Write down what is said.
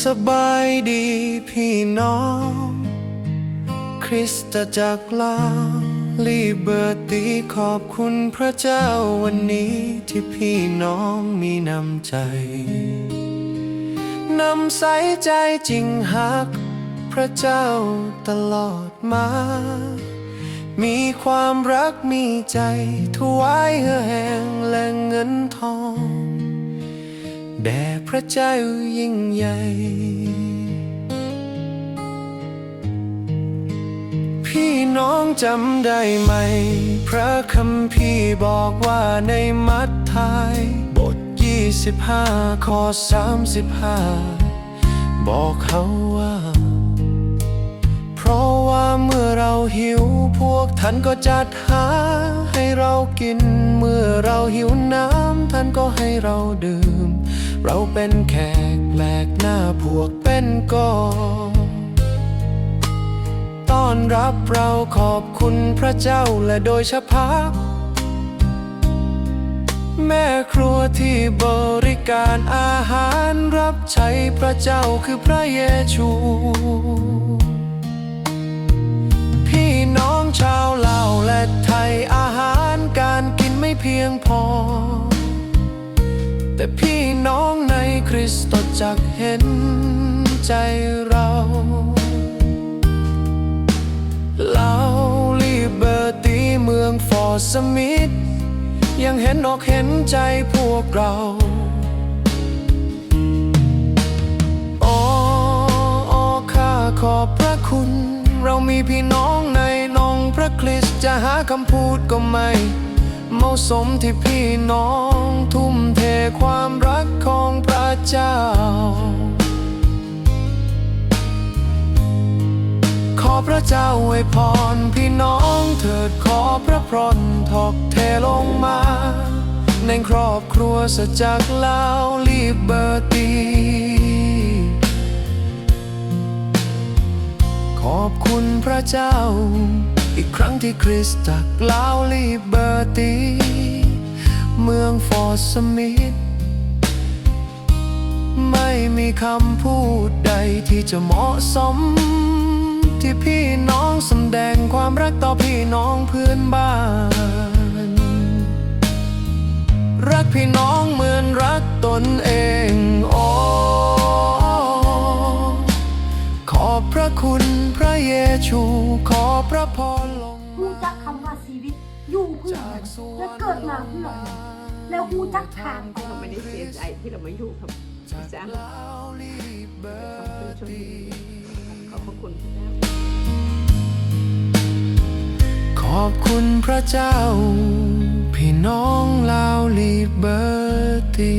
สบายดีพี่น้อง คริสตจักรลาลีเบอร์ตีขอบคุณพระเจ้าวันนี้ที่พี่น้องมีน้ำใจ นำใสใจจริงหัก พระเจ้าตลอดมา มีความรักมีใจถวายเหือแห่งและเงินทอง แด่พระเจ้ายิ่งใหญ่ พี่น้องจำได้ไหม พระคัมภีร์บอกว่าในมัทธิยบท 25ข้อ35 บอกเขาว่า เพราะว่าเมื่อเราหิวพวกท่านก็จัดหาให้เรากิน เมื่อเราหิวน้ำท่านก็ให้เราดื่ม เราเป็นแขกแปลกหน้าพวกเป็นกอต้อนรับเราขอบคุณพระเจ้าและโดยเฉพาะแม่ครัวที่บริการอาหารรับใช้พระเจ้าคือพระเยซูพี่น้องชาวลาวและไทยอาหารการกินไม่เพียงพอ แต่พี่ ริสตจักรเห็นใจเราลาวลีเบอร์ตีเมืองฟอร์สมิธยังเห็นอกเห็นใจพวกเราโอ้โอข้าขอบพระคุณ เรามีพี่น้องในนองพระคริสต์จะหาคำพูดก็ไม่เหมาะสมที่พี่น้องทุ่มเทความรัก เจ้า ขอพระเจ้าอวยพรพี่น้องเถิดขอพระพรทอกเทลงมา ในครอบครัวสจักลาวลีเบอร์ตี ขอบคุณพระเจ้า อีกครั้งที่คริสตจักรลาวลีเบอร์ตี เมืองฟอร์สมิธ ไม่มีคำพูดใดที่จะเหมาะสม ที่พี่น้องสำแดงความรักต่อพี่น้องเพื่อนบ้าน รักพี่น้องเหมือนรักตนเองโอ้ขอบพระคุณพระเยซูขอพระพรลงฮู้จักคำว่าชีวิตอยู่เพื่ออะไรและเกิดมาเพื่ออะไรแล้วฮู้จักทางก่อนเราไม่ได้เสียใจที่เรามาอยู่กับอาจารย์ขอบ คุณชนขอบคุณพระเจ้าขอบคุณพระเจ้า พี่น้องลาวลีเบอร์ตี